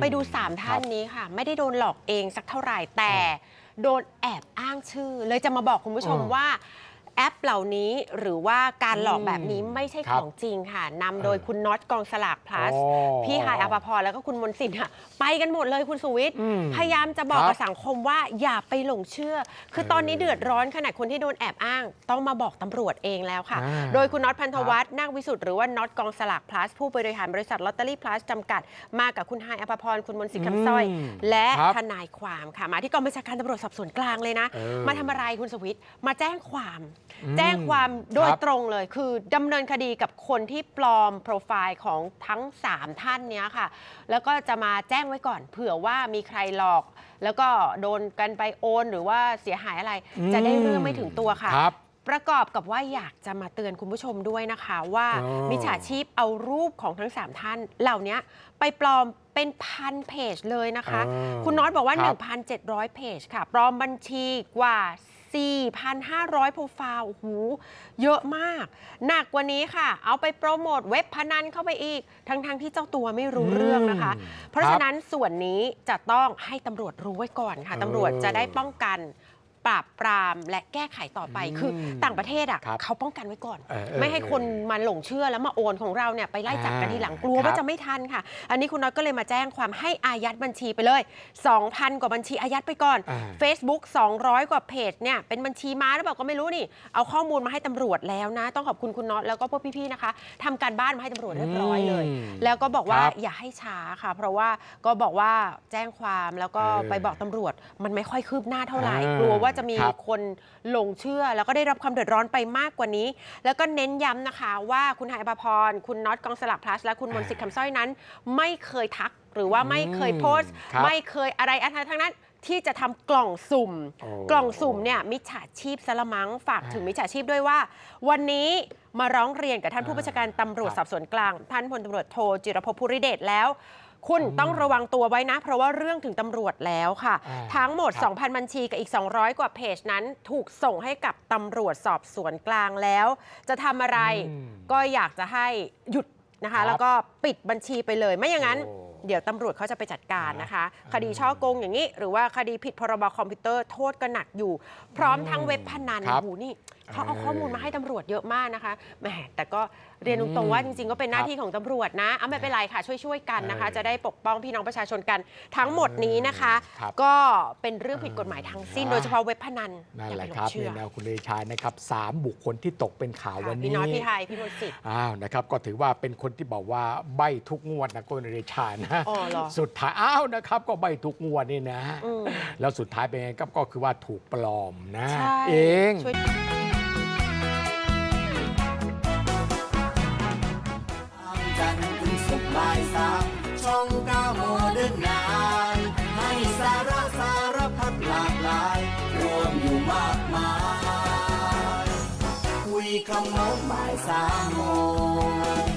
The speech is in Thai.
ไปดู 3 ท่านนี้ค่ะ ไม่ได้โดนหลอกเองสักเท่าไหร่แต่ โดนแอบอ้างชื่อ เลยจะมาบอกคุณผู้ชมอืมว่า แอปเหล่านี้หรือว่าการหลอกแบบนี้อืมไม่ใช่ครัขบองจริงค่ะนำโดยเออคุณน็อตกองสลาก plus อ๋อพี่ฮายอภพรแล้วก็คุณมนต์สิทธิ์ค่ะไปกันหมดเลยคุณสุวิทย์อืมพยายามจะบอกครับกับสังคมว่าอย่าไปหลงเชื่อ คือเออตอนนี้เดือดร้อนขนาดคนที่โดนแอบอ้าง ต้องมาบอกตำรวจเองแล้วค่ะอ่าโดยคุณน็อตพันธวัฒน์นาควิสุทธ์หรือว่าน็อตกองสลาก plus ผู้บริหารบริษัทลอตเตอรี่ plus จำกัด มากับคุณฮายอภพรคุณมนต์สิทธิ์คำสร้อยอืมและครับทนายความค่ะมาที่กองบัญชาการตำรวจสอบสวนกลางเลยนะเออมาทำอะไรคุณสวิทย์มาแจ้งความอืมแจ้งความโดยครับตรงเลยคือดำเนินคดีกับคนที่ปลอมโปรไฟล์ของทั้ง 3 ท่านเนี้ยค่ะ แล้วก็จะมาแจ้งไว้ก่อน เผื่อว่ามีใครหลอก แล้วก็โดนกันไปโอน หรือว่าเสียหายอะไร จะได้เรื่องไม่ถึงตัวค่ะครับประกอบกับว่าอยากจะมาเตือนคุณผู้ชมด้วยนะคะว่าอ๋อมิจฉาชีพเอารูปของทั้ง 3 ท่าน เหล่านี้ไปปลอมเป็นพันเพจเลยนะคะอ๋อคุณน็อตบอกว่าครับ1,700 เพจค่ะ ปลอมบัญชีกว่า 4,500 โปรไฟล์โอ้โหเยอะมาก หนักกว่านี้ค่ะ เอาไปโปรโมทเว็บพนันเข้าไปอีก ทั้งๆที่เจ้าตัวไม่รู้เรื่องนะคะอืมเพราะครับฉะนั้นส่วนนี้จะต้องให้ตำรวจรู้ไว้ก่อนค่ะเออตำรวจจะได้ป้องกัน ปราบปรามและแก้ไขต่อไปอืมคือต่างประเทศอะครับเขาป้องกันไว้ก่อน เออเออไม่ให้คนมาหลงเชื่อแล้วมาโอนของเราเนี่ยไปไล่จับกันทีหลังกลัวครับว่าจะไม่ทันค่ะ อันนี้คุณน็อตก็เลยมาแจ้งความให้อายัดบัญชีไปเลย 2,000 กว่าบัญชีอายัดไปก่อน อ่า Facebook 200 กว่าเพจเนี่ยเป็นบัญชีม้าหรือเปล่าก็ไม่รู้นี่ เอาข้อมูลมาให้ตำรวจแล้วนะ ต้องขอบคุณคุณน็อตแล้วก็พวกพี่ๆนะคะทำการบ้านมาให้ตำรวจเรียบร้อยเลย อืมแล้วก็บอกว่าครับอย่าให้ช้าค่ะ เพราะว่าก็บอกว่าแจ้งความแล้วก็เออไปบอกตำรวจ มันไม่ค่อยคืบหน้าเท่าไหร่อ่ากลัวว่าจะมีครับคนหลงเชื่อ แล้วก็ได้รับความเดือดร้อนไปมากกว่านี้ แล้วก็เน้นย้ำนะคะ ว่าคุณหายอภพร คุณน็อตกองสลักพลัส และคุณมนต์สิทธิ์คำสร้อยนั้น ไม่เคยทักหรือว่าไม่เคยโพสต์ ครับไม่เคยอะไรอะไรทั้งนั้น ที่จะทำกล่องสุ่ม โอ้กล่องสุ่มเนี่ยมิจฉาชีพสละมังฝากถึงอ่ามิมิจฉาชีพด้วยว่า วันนี้มาร้องเรียนกับท่านผู้บัญชาการตำรวจครับสอบสวนกลางท่านพลตำรวจโทจิรภพภูริเดชแล้ว คุณอืมต้องระวังตัวไว้นะ เพราะว่าเรื่องถึงตำรวจแล้วค่ะอ่าทั้งหมดครับ2,000 บัญชีกับอีก 200 กว่าเพจนั้น ถูกส่งให้กับตำรวจสอบสวนกลางแล้ว จะทำอะไรอืมก็อยากจะให้หยุดนะครัคะบแล้วก็ปิดบัญชีไปเลยไม่อย่างนั้น โอ้ เดี๋ยวตำรวจเขาจะไปจัดการนะคะอ่าคดีช่อโกงอย่างนี้ หรือว่าคดีผิดพรบคอมพิวเตอร์โทษก็หนักอยู่ พร้อมทั้งเว็บพนันครัโอ้บโหนี่เขาเอาเออข้อมูลมาให้ตำรวจเยอะมากนะคะแหมแต่ก็เรียนตรงๆว่าจริงๆก็เป็นหน้าครับที่ของตำรวจนะเอาไม่เป็นไรค่ะช่วยๆกันนะคะเออจะได้ปกป้องพี่น้องประชาชนกันทั้งหมดนี้นะคะ ครับก็เป็นเรื่องผิดกฎหมายทั้งสิ้น อ่า โดยเฉพาะเว็บพนันนั่นอย่าแหไปละหลครับงเชื่ในอแนวคุณเดชานะครับสามบุคคลที่ตกเป็นข่าวค่ะวันพี่นี้ น้อยพี่ไทยพี่มนต์สิทธิ์ อ้าวนะครับก็ถือว่าเป็นคนที่บอกว่าใบทุกงวดนะคุณเดชานะอ๋อเหรอ สุดท้ายอ้าวนะครับ ก็ใบทุกงวดนี่นะ อืม แล้วสุดท้ายเป็นไงครับก็คือว่าถูกปลอมนะ ใช่เอง ช่วยจันทร์ถึงศุกร์บ่ายสามช่องเก้าโมเดิร์นไนให้สาระสารพัดหลากหลาย รวมอยู่มากมาย คุยขโมงบ่ายสามโมง